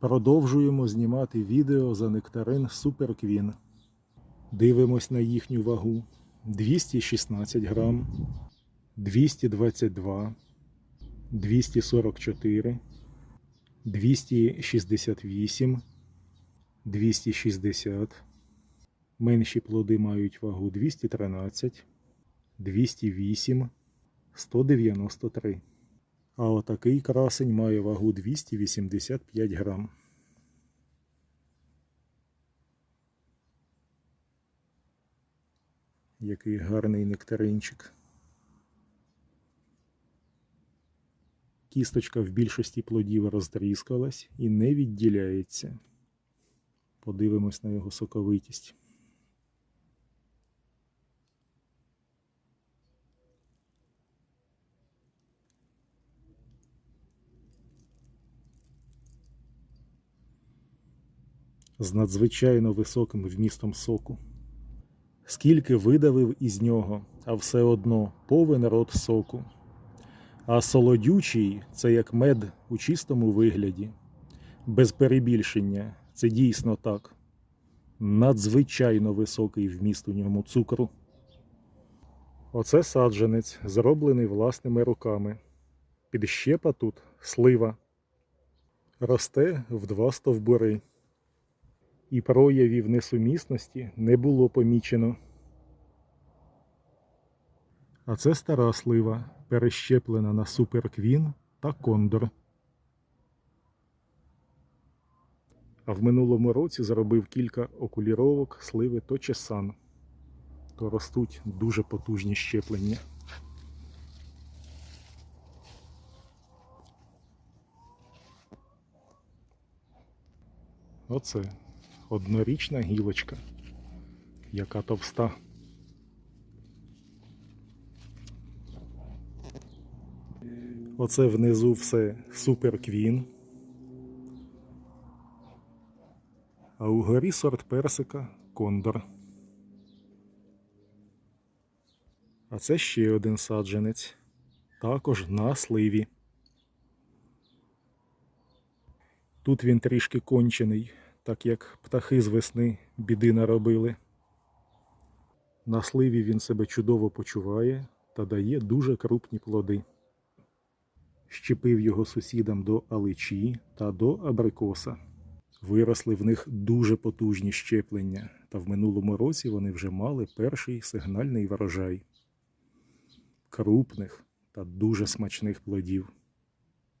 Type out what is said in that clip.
Продовжуємо знімати відео за нектарин Queen. Дивимось на їхню вагу. 216 грам, 222, 244, 268, 260. Менші плоди мають вагу 213, 208, 193. А отакий красень має вагу 285 грам. Який гарний нектаринчик. Кісточка в більшості плодів розтріскалась і не відділяється. Подивимось на його соковитість. З надзвичайно високим вмістом соку. Скільки видавив із нього, а все одно повен рот соку. А солодючий це як мед у чистому вигляді. Без перебільшення, це дійсно так. Надзвичайно високий вміст у ньому цукру. Оце саджанець, зроблений власними руками. Підщепа тут слива. Росте в два стовбури і проявів несумісності не було помічено. А це стара слива, перещеплена на суперквін та кондор. А в минулому році зробив кілька окуліровок сливи Точесан. То ростуть дуже потужні щеплення. Оце однорічна гілочка, яка товста. Оце внизу все супер квін. А угорі сорт персика кондор. А це ще один саджанець, також на сливі. Тут він трішки кончений, так як птахи з весни біди наробили. На сливі він себе чудово почуває та дає дуже крупні плоди. Щепив його сусідам до аличі та до абрикоса. Виросли в них дуже потужні щеплення, та в минулому році вони вже мали перший сигнальний врожай крупних та дуже смачних плодів.